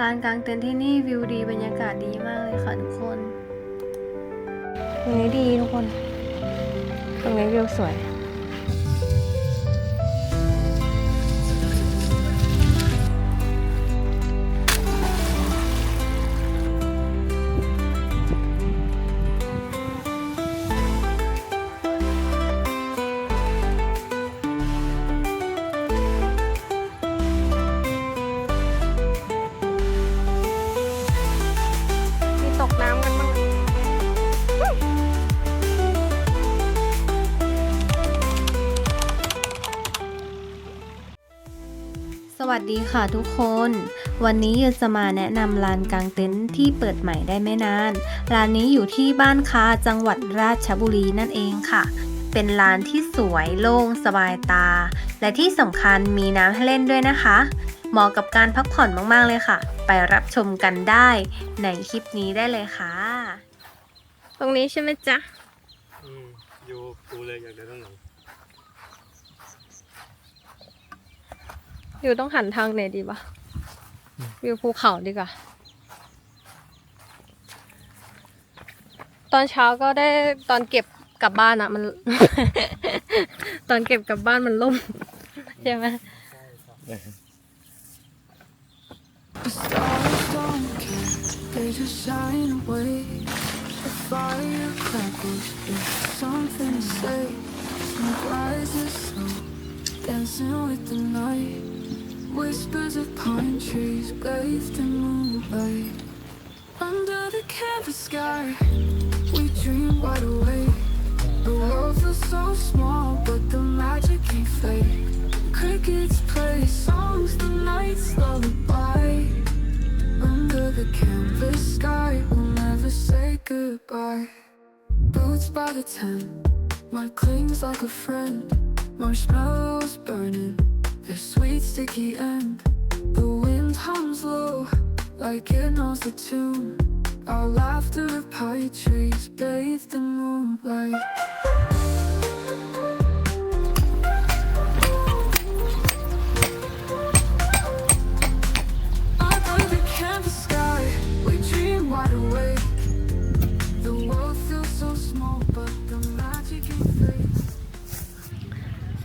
ลานกลางเต็นท์ที่นี่วิวดีบรรยากาศดีมากเลยค่ะทุกคนตรงนี้ดีทุกคน ตรงนี้วิวสวย ดีค่ะทุกคน วันนี้ยูจะมาแนะนำลานกลางเต็นท์ที่เปิดใหม่ได้ไม่นาน ร้านนี้อยู่ที่บ้านคาจังหวัดราชบุรีนั่นเองค่ะ เป็นลานที่สวยโล่งสบายตา และที่สำคัญมีน้ำให้เล่นด้วยนะคะ เหมาะกับการพักผ่อนมากๆเลยค่ะ ไปรับชมกันได้ในคลิปนี้ได้เลยค่ะ ตรงนี้ใช่ไหมจ๊ะ อืมอยู่ดูเลยอยากเดินตรงไหน วิวต้องหันทางไหนดีวะวิวภูเขาดีกว่า ตอนเช้าก็ได้ตอนเก็บกลับบ้านอะมัน ตอนเก็บกลับบ้านมันล่ม ใช่ไหมเ Whispers of pine trees, bathed in moonlight. Under the canvas sky, we dream wide awake. The world feels so small, but the magic can't fade. Crickets play songs, the night's lullaby. Under the canvas sky, we'll never say goodbye. Boots by the tent, mud clings like a friend. Marshmallows burning, their sweet sticky end. The wind hums low, like it knows the tune. Our laughter of pine trees, bathed in moonlight.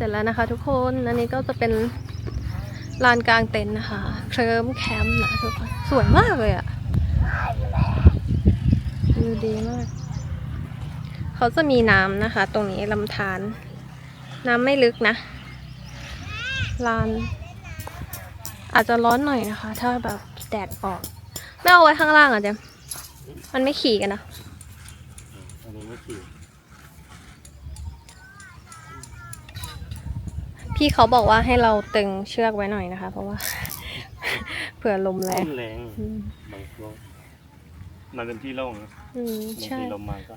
สร็จแล้วนะคะทุกคน อันนี้ก็จะเป็นลานกลางเต็นท์นะคะ เคลิมแคมป์นะทุกคน สวยมากเลยอะวิวดีมาก เขาจะมีน้ำนะคะ ตรงนี้ลำธาร น้ำไม่ลึกนะ ลาน อาจจะร้อนหน่อยนะคะ ถ้าแบบแดดออก ไม่เอาไว้ข้างล่างอะเจมมันไม่ขี่กันนะอันนี้ไม่ขี่ พี่เขาบอกว่าให้เราตึงเชือกไว้หน่อยนะคะ เพราะว่า เผื่อลมแรต้ง นแรงอืม บางช่วงมันเป็นที่โล่งนะอืมบางใช่ ทีลมมาก็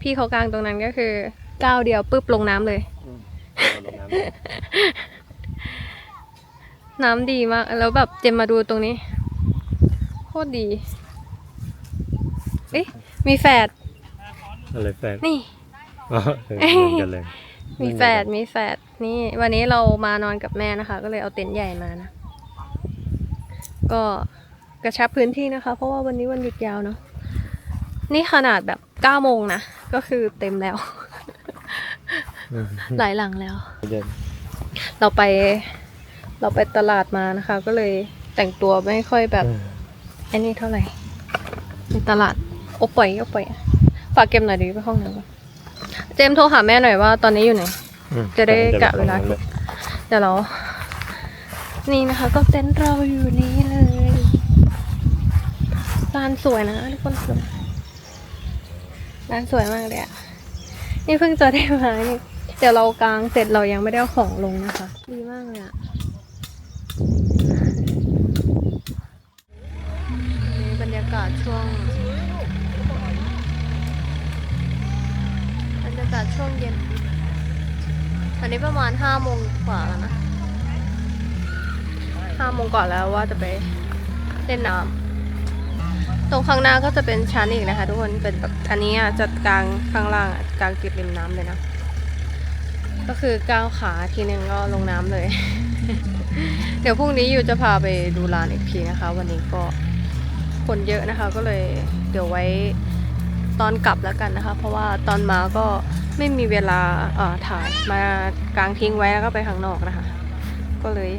พี่เขากลางตรงนั้นก็คือก้าวเดียวปุ๊บลงน้ำเลยอืมเอาลงน้ำเลยน้ำดีมาก แล้วแบบเจมมาดูตรงนี้ โคตรดี เอ๊ะ มีแฝดอะไรแฟนนี่ อ๋อเออเหมือนกันเลยมีแฝดมีแฝดนี่วันนี้เรามานอนกับแม่นะคะ ก็เลยเอาเต็นท์ใหญ่มานะ ก็กระชับพื้นที่นะคะ เพราะว่าวันนี้วันหยุดยาวเนาะนี่ขนาดแบบเก้าโมงนะ ก็คือเต็มแล้วอืมหลายหลังแล้วเดินเราไปเราไปตลาดมานะคะ ก็เลยแต่งตัวไม่ค่อยแบบอืมอันนี้เท่าไหร่ในตลาด โอปล่อยโอปล่อยฝากเก็บหน่อยดีไปห้องน้ำก่อนเจมส์โทรหาแม่หน่อยว่าตอนนี้อยู่ไหน อืมจะได้กะเวลาดี๋ยเดี๋ยวเรา นี่นะคะ ก็เต็นท์เราอยู่นี้เลยร้านสวยนะทุกคนสวยร้านสวยมากเลยอะนี่เพิ่งจะได้มานี่ เดี๋ยวเรากางเสร็จเรายังไม่ได้เอาของลงนะคะ ดีมากเลยอะนี่บรรยากาศช่วง บรรยากาศช่วงเย็น ตอนนี้ประมาณห้าโมงกว่าแล้วนะห้าโมงก่อนแล้วว่าจะไปเล่นน้ำตรงข้างหน้าก็จะเป็นชั้นอีกนะคะ ทุกคนเป็นแบบอันนี้อะจะกลางข้างล่างกลางติดริมน้ำเลยนะ ก็คือก้าวขาทีนึงก็ลงน้ำเลย เดี๋ยวพรุ่งนี้อยู่จะพาไปดูลานอีกทีนะคะ วันนี้ก็คนเยอะนะคะ ก็เลยเดี๋ยวไว้ ตอนกลับแล้วกันนะคะ เพราะว่าตอนมาก็ไม่มีเวลาเอ่อถ่ายมากางทิ้งไว้แล้วก็ไปข้างนอกนะคะ ก็เลย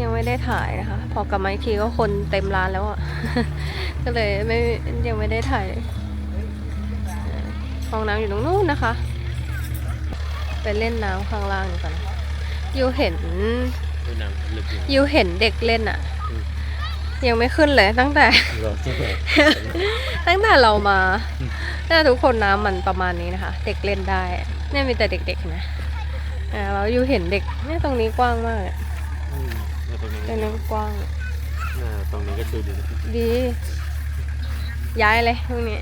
ยังไม่ได้ถ่ายนะคะ พอกลับมาอีกทีก็คนเต็มร้านแล้วอะก็เลยไม่ยังไม่ได้ถ่ายห้องน้ำอยู่ตรงนู้นนะคะ ไปเล่นน้ำข้างล่างดีกว่านะยูเห็นดูน้ำลึกอยู่ยูเห็นเด็กเล่นอะอืม ยังไม่ขึ้นเลยตั้งแต่รอที่ไหนตั้งแต่เรามาอืมแต่ทุกคนน้ำมันประมาณนี้นะคะ เด็กเล่นได้เนี่ยมีแต่เด็กๆเห็นะอ่าแล้วยูเห็นเด็กเนี่ยตรงนี้กว้างมากอะอืมแล้วตรงนี้ตรงนี้กว้างอ่าตรงนี้ก็ดูดีนะดี ย้ายเลยพวกนี้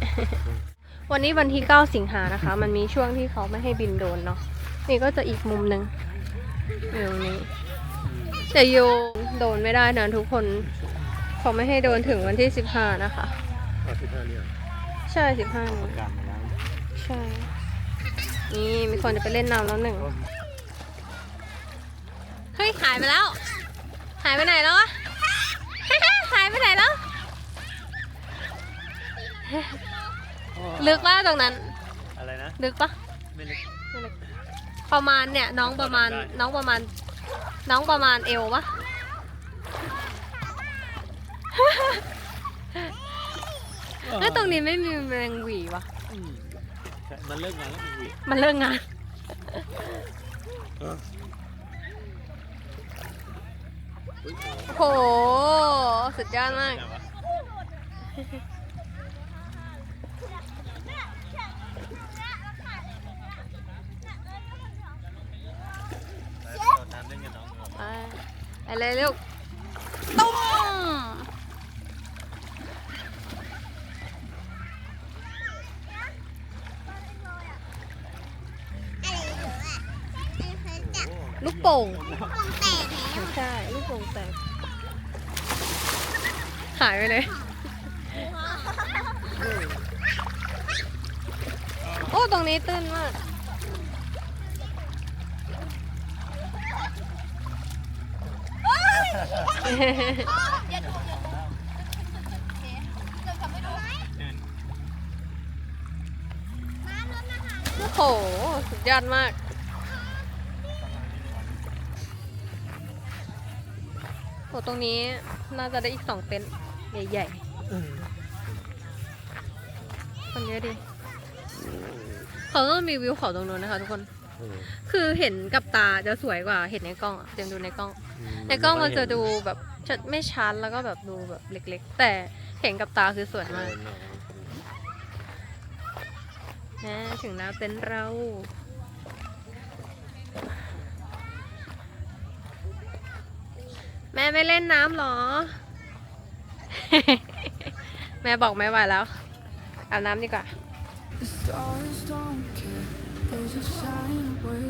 วันนี้วันที่ 9 สิงหานะคะ มันมีช่วงที่เขาไม่ให้บินโดรนเนาะนี่ก็จะอีกมุมหนึ่งอยู่ตรงนี้แต่โยโดนไม่ได้นะทุกคน เขาไม่ให้โดนถึงวันที่15นะคะเอาที่ท่าเนี่ยใช่15นี้ประกาศมาแล้วใช่ นี่มีคนจะไปเล่นน้ำแล้วหนึ่งเฮ้ยหายไปแล้ว หายไปไหนแล้ววะ หายไปไหนแล้ว ลึกป่ะตรงนั้น อะไรนะ ลึกปะไม่ลึก ไม่ลึกประมาณเนี่ย น้องประมาณได้น้องประมาณ น้องประมาณเอวปะ เฮ้ยตรงนี้ไม่มีแมลงหวีวะอืมใช่มันเลิกงานแล้วมันหวีมันเลิกงาน เอออุ๊ยโอ้โหโอ้โห สุดยอดมากไหนวะไปโดดน้ำเล่นกับน้องดีกว่าไปไปเลยลูกตุ้ม ลูกโป่งใช่ลูกโป่งแตกหายไปเลย โอ้ตรงนี้ตื้นมากโอ้โห สุดยอดมาก หตรงนี้น่าจะได้อีกสองเต็นท์ใหญ่ๆ คนเยอะดี เขาก็มีวิวเขาตรงนู้นนะคะทุกคนเออคือเห็นกับตาจะสวยกว่าเห็นในกล้องอะเดี๋ยวดูในกล้องอืในกล้องมันจะดูแบบชัดไม่ชัดแล้วก็แบบดูแบบเล็ก ๆ แต่เห็นกับตาคือสวยเอมากอหนอนะถึงแล้วเต็นท์เรา แม่ไม่เล่นน้ำหรอ แม่บอกไม่ไหวแล้ว อาบน้ำดีกว่า The stars don't care, they just shine away.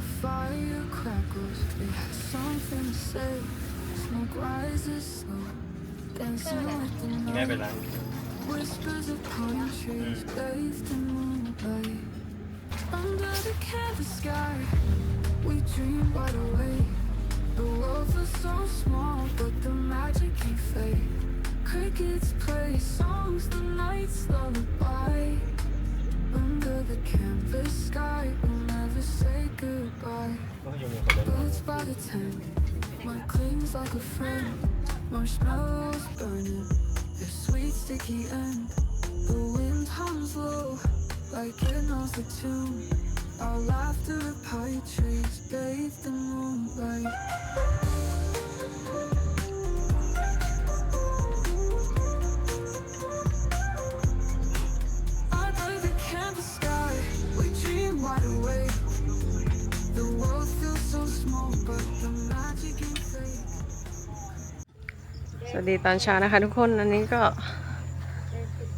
A fire crackles, it has something to say. Smoke rises slow, dancing with the แม่ไป night. ล้าง Whispers of pine trees bathed in moonlight. Under the canvas sky, we dream wide awake. The world was so small, but the magic can fade. Crickets play songs, the night's lullaby. Under the canvas sky, we'll never say goodbye. Birds by the tent, my clings like a friend. Marshmallows burning, their sweet sticky end. The wind hums low, like it knows the tune. Our laughter at pine trees bathed in moonlight. วัสดีตอนเช้านะคะ ทุกคน อันนี้ก็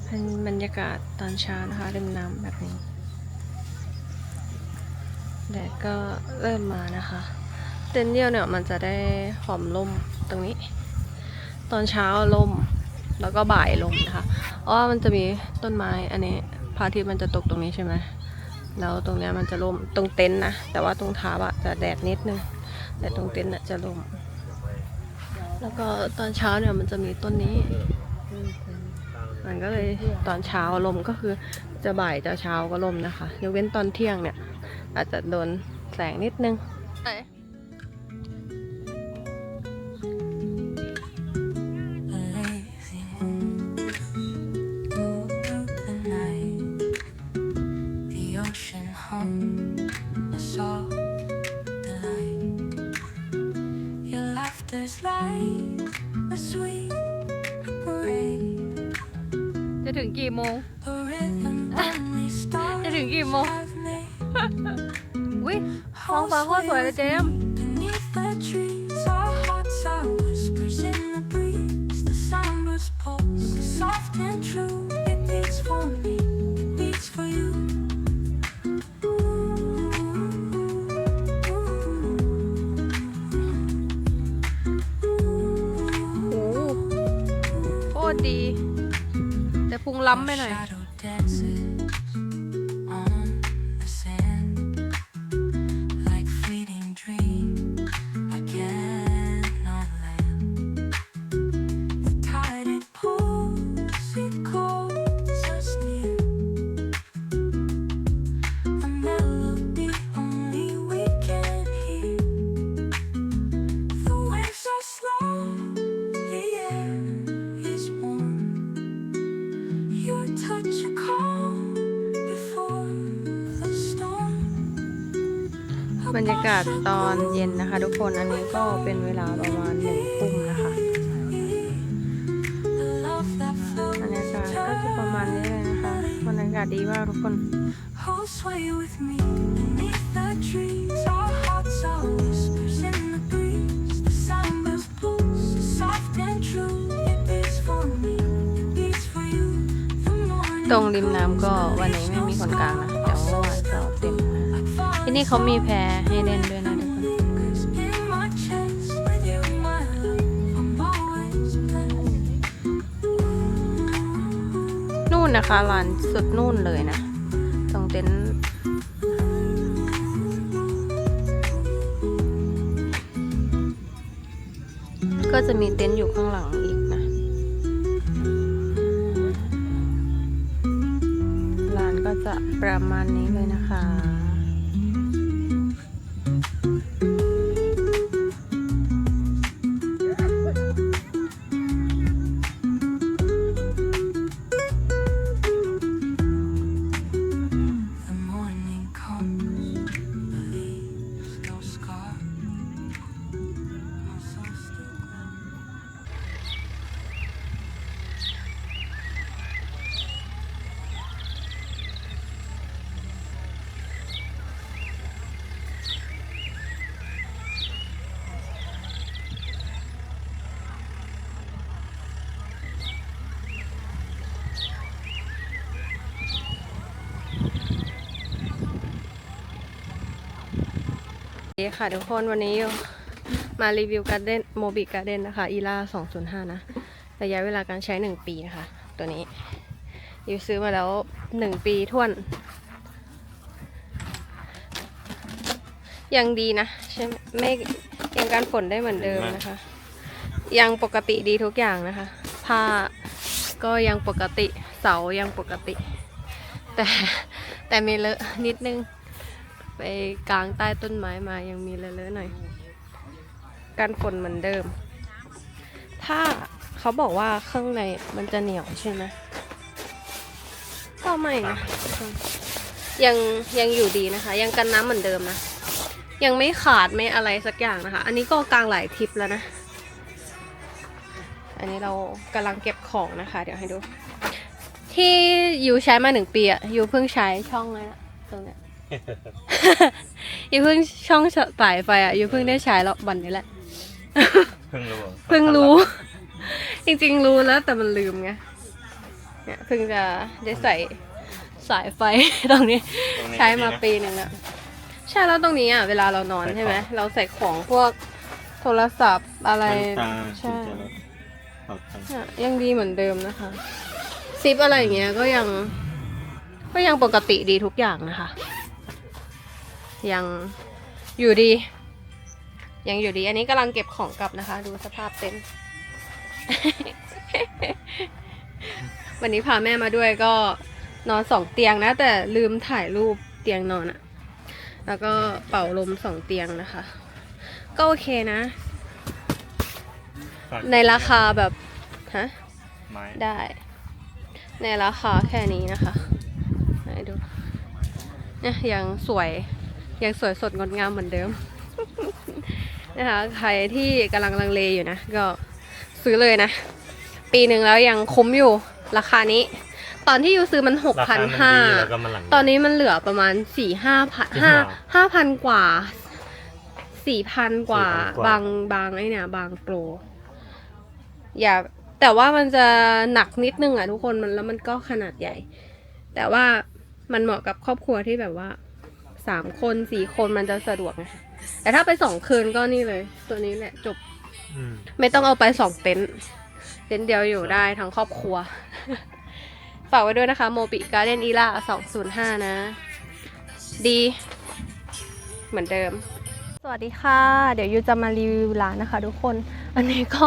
เป็นบรรยากาศตอนเช้านะคะริมน้ำแบบนี้แดดก็เริ่มมานะคะ เต็นท์เดียวเนี่ยมันจะได้หอมลมตรงนี้ ตอนเช้าลมแล้วก็บ่ายลมนะคะเพราะว่ามันจะมีต้นไม้อันนี้พระอาทิตย์มันจะตกตรงนี้ใช่ไหมแล้วตรงเนี้ยมันจะร่มตรงเต็นท์นะแต่ว่าตรงทับอะจะแดดนิดนึงแต่ตรงเต็นท์อะจะร่ม แล้วก็ตอนเช้าเนี่ยมันจะมีต้นนี้ มันก็เลยตอนเช้าลมก็คือจะบ่ายจะเช้าก็ลมนะคะยกเว้นตอนเที่ยงเนี่ย อาจจะโดนแสงนิดนึง กี่โมง a rhythm only stars จะถึงกี่โมง have made. วิท้องฟ้าโคตรสวยเลยเจม แต่พุงล้ำไปหน่อย บรรยากาศตอนเย็นนะคะ ทุกคนอันนี้ก็เป็นเวลาประมาณหนึ่งทุ่มนะคะ The love that บรรยากาศ flows ก็จะประมาณนี้เลยนะคะบรรยากาศดีมากทุกคน Hold sway with me beneath the trees. Our hearts are whispers in the breeze. The summer's pulse is soft and true. It beats for me, it beats for you. The morning ตรงริมน้ำก็วันนี้ไม่มีคนกลางนะแต่ว่าเมื่อวานก็เต็ม นี่เขามีแพรให้เล่นด้วยนะทุกคน นู่นนะคะลานสุดนู่นเลยนะ ตรงเต็นท์ก็จะมีเต็นท์อยู่ข้างหลังอีกนะลานก็จะประมาณนี้ ดีค่ะทุกคนวันนี้มารีวิวการ์เด้นโมบิการ์เด้นนะคะอีล่า205 นะ ระยะเวลาการใช้ 1 ปีนะคะ ตัวนี้ยูซื้อมาแล้ว 1 ปีท่วน ยังดีนะใช่ไหมไม่ยังการฝนได้เหมือนเดิมนะคะ ยังปกติดีทุกอย่างนะคะ ผ้าก็ยังปกติเสายังปกติ แต่แต่มีเลอะนิดนึง ไปกลางใต้ต้นไม้มายังมีเลอะๆหน่อยกันฝนเหมือนเดิม ถ้าเขาบอกว่าข้างในมันจะเหนียวใช่ไหมก็ไม่นะยังยังอยู่ดีนะคะ ยังกันน้ำเหมือนเดิมนะ ยังไม่ขาดไม่อะไรสักอย่างนะคะ อันนี้ก็กลางหลายทริปแล้วนะ อันนี้เรากำลังเก็บของนะคะ เดี๋ยวให้ดู ที่ยูใช้มาหนึ่งปีอะยูเพิ่งใช้ช่องเลยนะตรงเนี้ย ยูเพิ่งช่องสายไฟอะยูเพิ่งได้ใช้แล้ววันนี้แหละ เพิ่งรู้หรอเพิ่งรู้ จริงๆรู้แล้วแต่มันลืมไงเนี่ยเพิ่งจะได้ใส่สายไฟ ตรงนี้ตรงนี้ใช้มาดีนะปีหนึ่งแล้วใช่แล้วตรงนี้อะเวลาเรานอนใส่ใช่ไหมของเราใส่ของพวกโทรศัพท์อะไรแว่นตาใช่กุญแจรถปลอดภัยอะยังดีเหมือนเดิมนะคะ ซิปอะไรอย่างเงี้ยก็ยังก็ยังปกติดีทุกอย่างนะคะ ยังอยู่ดี ยังอยู่ดี อันนี้กำลังเก็บของกลับนะคะ ดูสภาพเต็นท์วันนี้พาแม่มาด้วยก็นอนสองเตียงนะ แต่ลืมถ่ายรูปเตียงนอนอะแล้วก็เป่าลมสองเตียงนะคะ ก็โอเคนะฝากในราคาแบบฮะไม้ได้ ในราคาแค่นี้นะคะไหนดูเนี่ยยังสวย ยังสวยสดงดงามเหมือนเดิมนะคะใครที่กำลังลังเลอยู่นะก็ซื้อเลยนะ ปีหนึ่งแล้วยังคุ้มอยู่ราคานี้ ตอนที่ยูซื้อมันหกราพัคานมันห้าดีแล้วก็มันหลังตอนนี้มันเหลือประมาณสี่ห้าพันจริงห้าเหรอห้าพันกว่าสี่พันกว่า4,000กว่าบางบางไอ้เนี่ยบางโปร อย่า แต่ว่ามันจะหนักนิดนึงอะทุกคนมันแล้วมันก็ขนาดใหญ่ แต่ว่ามันเหมาะกับครอบครัวที่แบบว่า สามคนสี่คนมันจะสะดวกไงแต่ถ้าไปสองคืนก็นี่เลย ตัวนี้แหละจบ อืมไม่ต้องเอาไปสองเต็นท์เต็นท์เดียวอยู่ได้ทั้งครอบครัว ฝากไว้ด้วยนะคะโมบิการ์เดนอีล่าสองศูนย์ห้านะ ดี เหมือนเดิม สวัสดีค่ะ เดี๋ยวยูจะมารีวิวร้านนะคะ ทุกคน อันนี้ก็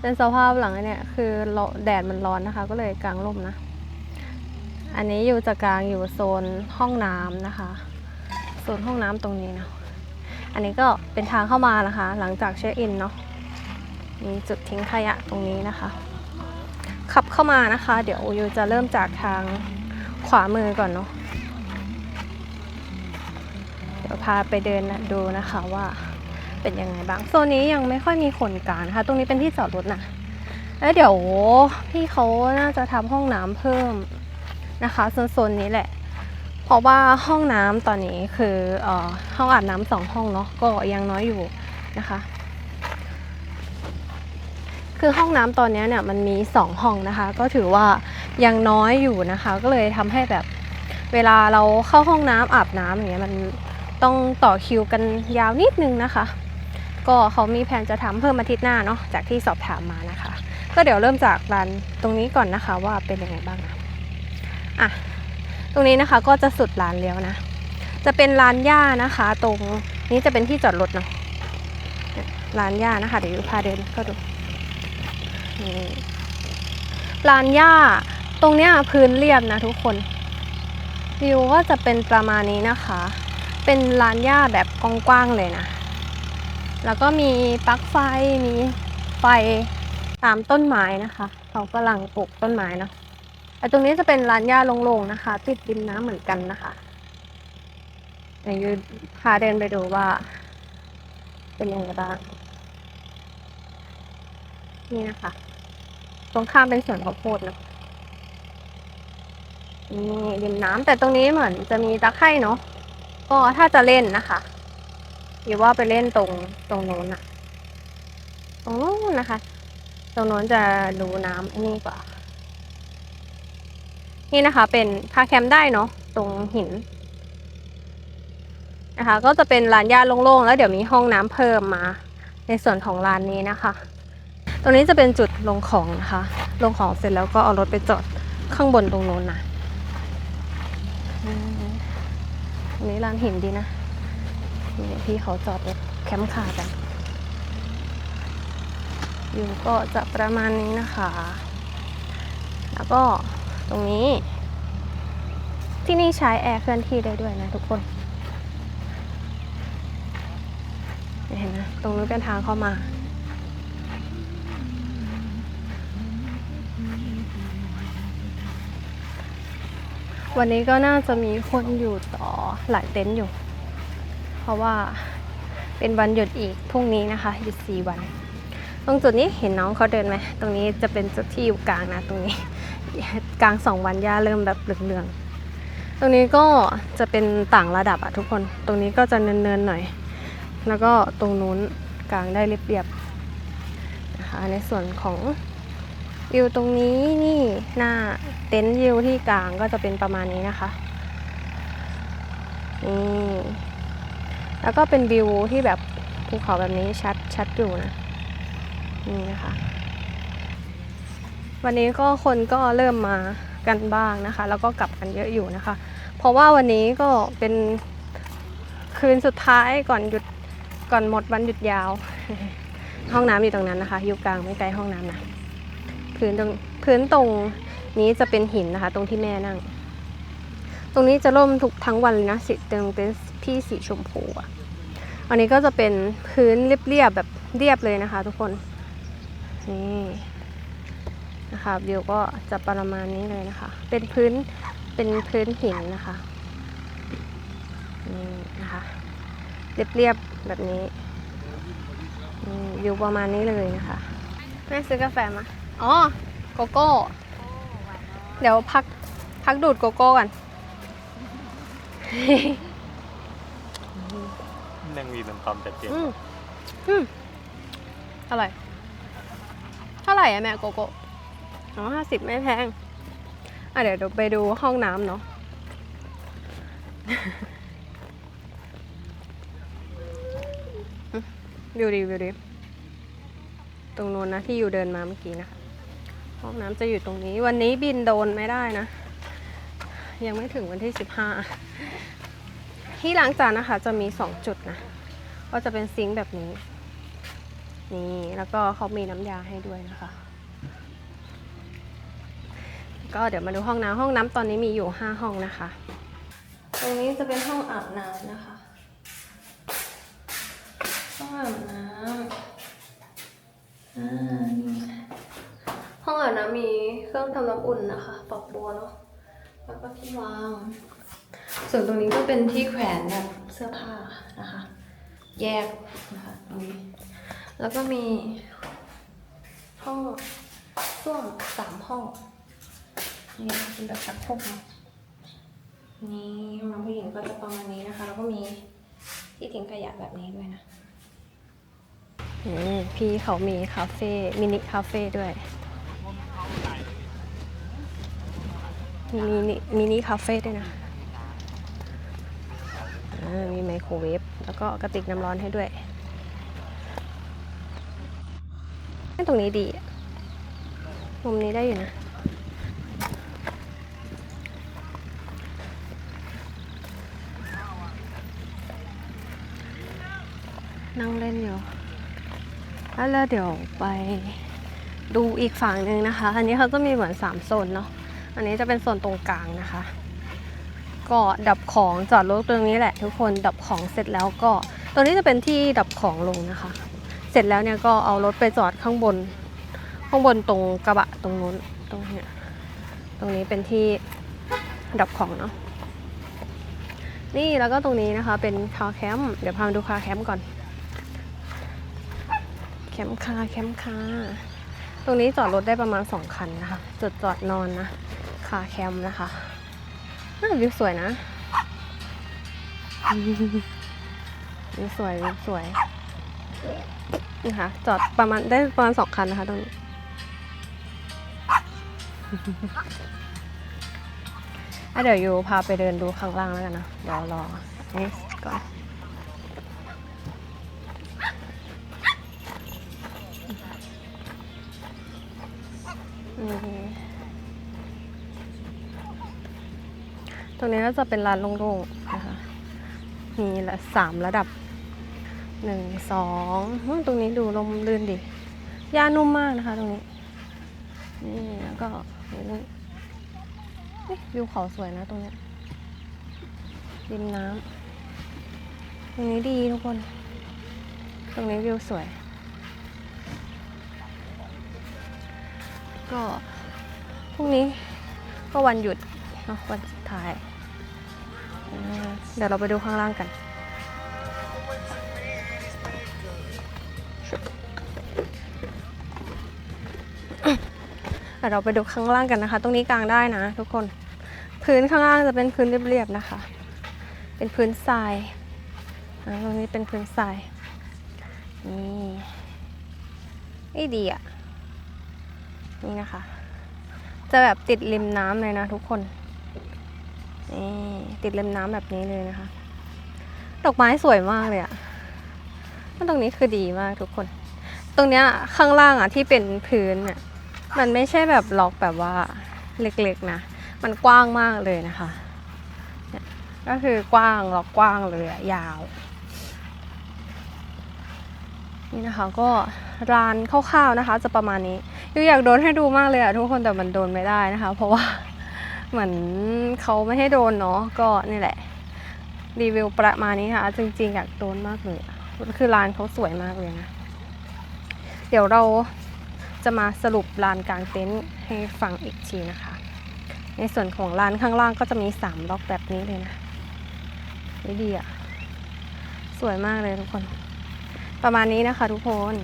เป็นสภาพหลังอันเนี่ยคือเราแดดมันร้อนนะคะ ก็เลยกางร่มนะ อันนี้อยู่จะกลางอยู่โซนห้องน้ำนะคะ โซนห้องน้ำตรงนี้เนาะอันนี้ก็เป็นทางเข้ามานะคะ หลังจากเช็คอินเนาะมีจุดทิ้งขยะตรงนี้นะคะ ขับเข้ามานะคะ เดี๋ยวยูจะเริ่มจากทางขวามือก่อนเนาะเดี๋ยวพาไปเดินดูนะคะว่าเป็นยังไงบ้างโซนนี้ยังไม่ค่อยมีคนกลางนะคะตรงนี้เป็นที่จอดรถนะแล้วเดี๋ยวพี่เขาน่าจะทำห้องน้ำเพิ่มนะคะโซนๆนี้แหละ ราะว่าห้องน้ำตอนนี้คือออห้องอาบน้ำสองห้องเนาะก็ยังน้อยอยู่นะคะ คือห้องน้ำตอนนี้เนี่ยมันมี2ห้องนะคะ ก็ถือว่ายังน้อยอยู่นะคะ ก็เลยทำให้แบบเวลาเราเข้าห้องน้ำอาบน้ำอย่างเงี้ยมันต้องต่อคิวกันยาวนิดนึงนะคะ ก็เขามีแผนจะทำเพิ่มอาทิตย์หน้าเนาะจากที่สอบถามมานะคะ ก็เดี๋ยวเริ่มจากร้านตรงนี้ก่อนนะคะว่าเป็นยังไงบ้างนะอะ ตรงนี้นะคะก็จะสุดร้านเลี้ยวนะ จะเป็นร้านหญ้านะคะ ตรงนี้จะเป็นที่จอดรถเนาะเนี่ยร้านหญ้านะคะ เดี๋ยวพาเดินก็ดูนี่ลานหญ้าตรงเนี้ยพื้นเรียบนะทุกคนวิวก็จะเป็นประมาณนี้นะคะ เป็นลานหญ้าแบบกว้างๆเลยนะ แล้วก็มีปลั๊กไฟมีไฟตามต้นไม้นะคะ เขากำลังปลูกต้นไม้เนาะ แต่ตรงนี้จะเป็นลานหญ้าโล่งๆนะคะ ติดริมน้ำเหมือนกันนะคะเดี๋ยวยูพาเดินไปดูว่า เป็นยังไงบ้าง นี่นะคะ ตรงข้ามเป็นสวนข้าวโพดนะนี่ริมน้ำแต่ตรงนี้เหมือนจะมีตะไคร่เนาะก็ถ้าจะเล่นนะคะหรือว่าไปเล่นตรงตรงโน้นอะตรงโน้นนะคะ ตรงโน้นจะดูน้ำอันนี้กว่า นี่นะคะ เป็นพาแคมป์ได้เนาะตรงหินนะคะ ก็จะเป็นลานหญ้าโล่งๆแล้วเดี๋ยวมีห้องน้ำเพิ่มมา ในส่วนของลานนี้นะคะ ตรงนี้จะเป็นจุดลงของนะคะ ลงของเสร็จแล้วก็เอารถไปจอดข้างบนตรงโน้นนะอันนี้ลานหินดีนะนี่พี่เขาจอดรถแคมป์คาร์กันอยู่ก็จะประมาณนี้นะคะ แล้วก็ ตรงนี้ ที่นี่ใช้แอร์เคลื่อนที่ได้ด้วยนะทุกคนเห็นไหมตรงนู้นเป็นทางเข้ามาวันนี้ก็น่าจะมีคนอยู่ต่อหลายเต็นท์อยู่ เพราะว่าเป็นวันหยุดอีกพรุ่งนี้นะคะหยุดสี่วัน ตรงจุดนี้เห็นน้องเขาเดินไหมตรงนี้จะเป็นจุดที่อยู่กลางนะตรงนี้ กลางสองวันหญ้าเริ่มแบบเหลืองๆ ตรงนี้ก็จะเป็นต่างระดับอะทุกคน ตรงนี้ก็จะเนินๆหน่อย แล้วก็ตรงนู้นกลางได้เรียบๆนะคะในส่วนของวิวตรงนี้นี่หน้าเต็นท์วิวที่กลางก็จะเป็นประมาณนี้นะคะนี่แล้วก็เป็นวิวที่แบบภูเขาแบบนี้ชัดชัดอยู่นะนี่นะคะ วันนี้ก็คนก็เริ่มมากันบ้างนะคะ แล้วก็กลับกันเยอะอยู่นะคะ เพราะว่าวันนี้ก็เป็นคืนสุดท้ายก่อนหยุดก่อนหมดวันหยุดยาว ห้องน้ำอยู่ตรงนั้นนะคะ อยู่กลางไม่ไกลห้องน้ำนะพื้นตรงพื้นตรงนี้จะเป็นหินนะคะ ตรงที่แม่นั่ง ตรงนี้จะร่มทุกทั้งวันเลยนะสีตรงเต็นพี่สีชมพูอะอันนี้ก็จะเป็นพื้นเรียบๆแบบเรียบเลยนะคะ ทุกคนนี่ นะคะวิวก็จะประมาณนี้เลยนะคะ เป็นพื้นเป็นพื้นหินนะคะนี่นะคะเรียบๆแบบนี้นี่วิวประมาณนี้เลยนะคะแม่ซื้อกาแฟมาอ๋อโกโก้เดี๋ยวพักพักดูดโกโก้ก่อนนั่งมีเป็นความชัดเจนอืมอืมอร่อย เท่าไหร่อะแม่โกโก้ อ๋อห้าสิบไม่แพง อะเดี๋ยวเราไปดูห้องน้ำเนาะวิวดีวิวดีตรงโน้นนะที่อยู่เดินมาเมื่อกี้นะคะห้องน้ำจะอยู่ตรงนี้ วันนี้บินโดนไม่ได้นะ ยังไม่ถึงวันที่สิบห้าที่ล้างจานนะคะ จะมีสองจุดนะ ก็จะเป็นซิงค์แบบนี้ นี่ แล้วก็เขามีน้ำยาให้ด้วยนะคะ ก็เดี๋ยวมาดูห้องน้ำห้องน้ำตอนนี้มีอยู่ 5 ห้องนะคะ ตรงนี้จะเป็นห้องอาบน้ำนะคะ ห้องอาบน้ำอ่านี่ห้องอาบน้ำมีเครื่องทำน้ำอุ่นนะคะฝักบัวเนาะแล้วก็ที่วาง ส่วนตรงนี้ก็เป็นที่แขวนแบบเสื้อผ้านะคะ แยกนะคะตรงนี้แล้วก็มีห้องส้วมสามห้อง นี่เป็นแบบชักโครกเนาะนี่ห้องน้ำผู้หญิงก็จะประมาณนี้นะคะ แล้วก็มีที่ทิ้งขยะแบบนี้ด้วยนะพี่เขามีคาเฟ่มินิคาเฟ่ด้วยมีมินิมินิคาเฟ่ด้วยนะมีไมโครเวฟแล้วก็กระติกน้ำร้อนให้ด้วยให้ตรงนี้ดีมุมนี้ได้อยู่นะ นั่งเล่นอยู่ แล้วเดี๋ยวไปดูอีกฝั่งหนึ่งนะคะ อันนี้เขาจะมีเหมือนสามโซนเนาะ อันนี้จะเป็นโซนตรงกลางนะคะ ก็ดับของจอดรถตรงนี้แหละ ทุกคนดับของเสร็จแล้วก็ตรงนี้จะเป็นที่ดับของลงนะคะ เสร็จแล้วเนี่ยก็เอารถไปจอดข้างบน ข้างบนตรงกระบะตรงนู้นตรงเนี้ยตรงนี้เป็นที่ดับของเนาะนี่แล้วก็ตรงนี้นะคะเป็นคาร์แคมป์เดี๋ยวพามาดูคาร์แคมป์ก่อน มป์คาแคมป์คาตรงนี้จอดรถได้ประมาณ2คันนะคะ จุดจอดนอนนะ คาแคมป์นะคะน่าวิวสวยนะวิวสวยวิวสวยนี่ค่ะจอดประมาณได้ประมาณสองคันนะคะตรงนี้อะเดี๋ยวยูพาไปเดินดูข้างล่างแล้วกันนะเดี๋ยวรอนี่ก่อน ตรงนี้ก็จะเป็นลานโล่งๆนะคะ มีละสามระดับหนึ่งสองตรงนี้ดูลมลื่นดิหญ้านุ่มมากนะคะ ตรงนี้ นี่แล้วก็นี่วิวเขาสวยนะตรงนี้ริมน้ำตรงนี้ดีทุกคน ตรงนี้วิวสวย ก็พรุ่งนี้ก็วันหยุดเนาะวันสุดท้าย เดี๋ยวเราไปดูข้างล่างกันเดี๋ยวเราไปดูข้างล่างกันนะคะ ตรงนี้กลางได้นะทุกคน พื้นข้างล่างจะเป็นพื้นเรียบๆนะคะ เป็นพื้นทรายอ่าตรงนี้เป็นพื้นทรายนี่นี่ดีอะ นี่นะคะ จะแบบติดริมน้ำเลยนะทุกคน นี่ติดริมน้ำแบบนี้เลยนะคะ ดอกไม้สวยมากเลยอะตรงนี้คือดีมากทุกคน ตรงเนี้ยข้างล่างอะที่เป็นพื้นเนี่ยมันไม่ใช่แบบล็อกแบบว่าเล็กๆนะ มันกว้างมากเลยนะคะเนี่ยก็คือกว้างล้วกกว้างเลยอะยาว นี่นะคะก็รานคร่าวๆนะคะ จะประมาณนี้ยูอยากโดนให้ดูมากเลยอะทุกคนแต่มันโดนไม่ได้นะคะ เพราะว่า เหมือนเขาไม่ให้โดนเนาะก็นี่แหละ รีวิวประมาณนี้ค่ะ จริงๆอยากโดนมากเลยคือร้านเขาสวยมากเลยนะ เดี๋ยวเราจะมาสรุปลานกลางเต็นท์ให้ฟังอีกทีนะคะ ในส่วนของลานข้างล่างก็จะมีสามล็อกแบบนี้เลยนะนี่ดีอะสวยมากเลยทุกคน ประมาณนี้นะคะทุกคน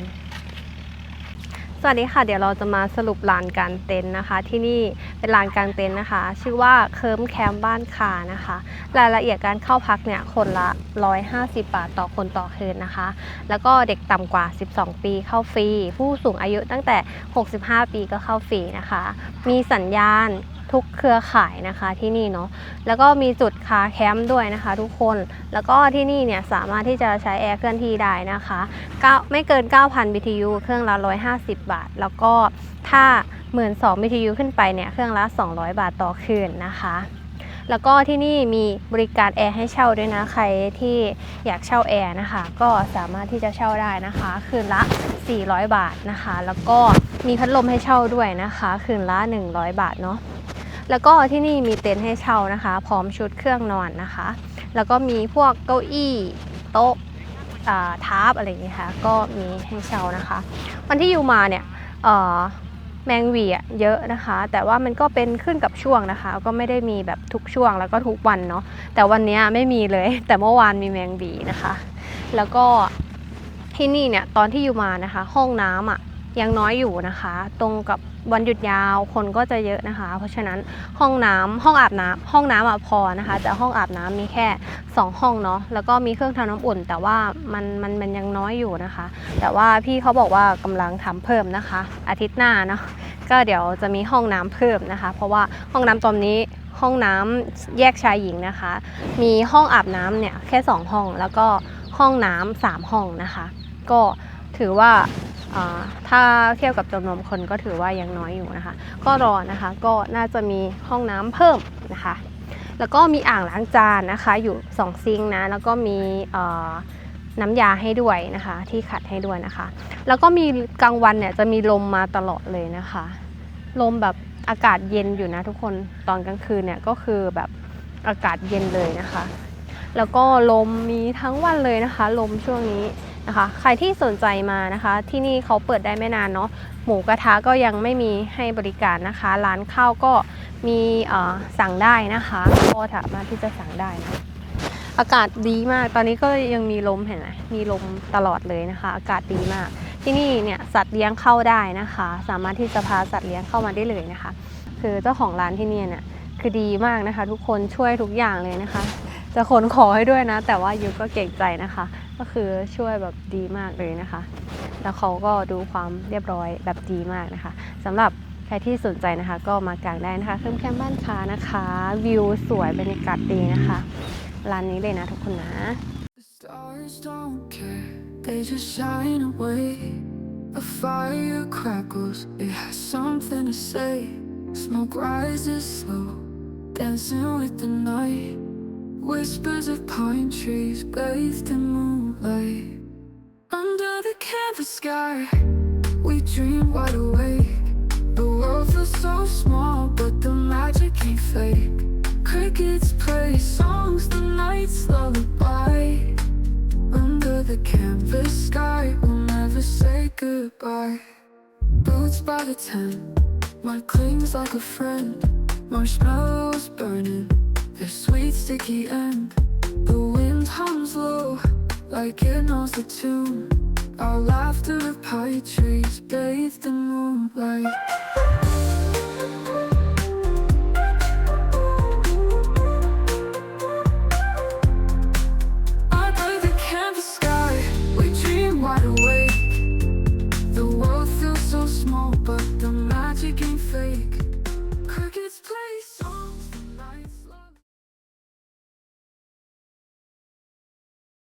วัสดีค่ะ เดี๋ยวเราจะมาสรุปลานกางเต็นท์นะคะ ที่นี่เป็นลานกางเต็นท์นะคะ ชื่อว่าเคิร์มแคมป์บ้านคานะคะ รายละเอียดการเข้าพักเนี่ยคนละ 150 บาทต่อคนต่อคืนนะคะ แล้วก็เด็กต่ำกว่า 12 ปีเข้าฟรี ผู้สูงอายุตั้งแต่ 65 ปีก็เข้าฟรีนะคะ มีสัญญาณ ทุกเครือข่ายนะคะที่นี่เนาะแล้วก็มีจุดคาแคมป์ด้วยนะคะ ทุกคนแล้วก็ที่นี่เนี่ยสามารถที่จะใช้แอร์เคลื่อนที่ได้นะคะ9ไม่เกิน 9,000 BTU เครื่องละ 150 บาท แล้วก็ถ้า 12,000 BTU ขึ้นไปเนี่ยเครื่องละ 200 บาทต่อคืนนะคะแล้วก็ที่นี่มีบริการแอร์ให้เช่าด้วยนะใครที่อยากเช่าแอร์นะคะ ก็สามารถที่จะเช่าได้นะคะ คืนละ 400 บาทนะคะ แล้วก็มีพัดลมให้เช่าด้วยนะคะ คืนละ 100 บาทเนาะ แล้วก็ที่นี่มีเต็นท์ให้เช่านะคะ พร้อมชุดเครื่องนอนนะคะ แล้วก็มีพวกเก้าอี้โต๊ะทาร์ปอะไรอย่างนี้ค่ะ ก็มีให้เช่านะคะ วันที่อยู่มาเนี่ยแมงวีอะเยอะนะคะ แต่ว่ามันก็เป็นขึ้นกับช่วงนะคะ ก็ไม่ได้มีแบบทุกช่วงแล้วก็ทุกวันเนาะแต่วันนี้ไม่มีเลย แต่เมื่อวานมีแมงวีนะคะ แล้วก็ที่นี่เนี่ยตอนที่อยู่มานะคะ ห้องน้ำอะ ยังน้อยอยู่นะคะ ตรงกับวันหยุดยาวคนก็จะเยอะนะคะ เพราะฉะนั้นห้องน้ำห้องอาบน้ำห้องน้ำอะพอนะคะแต่ห้องอาบน้ำมีแค่ 2 ห้องเนาะแล้วก็มีเครื่องทำน้ำอุ่น แต่ว่ามันมันมันยังน้อยอยู่นะคะ แต่ว่าพี่เขาบอกว่ากำลังทำเพิ่มนะคะ อาทิตย์หน้าเนาะก็เดี๋ยวจะมีห้องน้ำเพิ่มนะคะ เพราะว่าห้องน้ำตอนนี้ห้องน้ำแยกชายหญิงนะคะ มีห้องอาบน้ำเนี่ยแค่ 2 ห้อง แล้วก็ห้องน้ำสามห้องนะคะ ก็ถือว่า ถ้าเทียบกับจำนวนคนก็ถือว่ายังน้อยอยู่นะคะ ก็รอนะคะก็น่าจะมีห้องน้ำเพิ่มนะคะ แล้วก็มีอ่างล้างจานนะคะ อยู่ 2 ซิงนะแล้วก็มีน้ำยาให้ด้วยนะคะ ที่ขัดให้ด้วยนะคะ แล้วก็มีกลางวันเนี่ยจะมีลมมาตลอดเลยนะคะ ลมแบบอากาศเย็นอยู่นะทุกคนตอนกลางคืนเนี่ยก็คือแบบอากาศเย็นเลยนะคะ แล้วก็ลมมีทั้งวันเลยนะคะ ลมช่วงนี้ นะคะใครที่สนใจมานะคะ ที่นี่เขาเปิดได้ไม่นานเนาะหมูกระทะก็ยังไม่มีให้บริการนะคะ ร้านข้าวก็มีสั่งได้นะคะก็สามารถที่จะสั่งได้นะอากาศดีมาก ตอนนี้ก็ยังมีลมเห็นไหมมีลมตลอดเลยนะคะ อากาศดีมาก ที่นี่เนี่ยสัตว์เลี้ยงเข้าได้นะคะ สามารถที่จะพาสัตว์เลี้ยงเข้ามาได้เลยนะคะ คือเจ้าของร้านที่นี่เนี่ยคือดีมากนะคะ ทุกคนช่วยทุกอย่างเลยนะคะ จะขนขอให้ด้วยนะ แต่ว่ายุก็เก่งใจนะคะ ก็คือช่วยแบบดีมากเลยนะคะ แล้วเขาก็ดูความเรียบร้อยแบบดีมากนะคะสำหรับใครที่สนใจนะคะ ก็มากางได้นะคะเครื่องแคมบ้านค้านะคะ วิวสวยบรรยากาศดีนะคะร้านนี้เลยนะทุกคนนะ stars don't care, they just shine away. A fire crackles, it has something to say. Smoke rises slow, dancing with the night. Whispers of pine trees bathed in moonlight. Under the canvas sky, we dream wide awake. The world feels so small, but the magic ain't fake. Crickets play songs, the night's lullaby. Under the canvas sky, we'll never say goodbye. Boots by the tent, mud clings like a friend. Marshmallows burning, their sweet sticky end. The wind hums low, like it knows the tune. Our laughter of pine trees bathed in moonlight.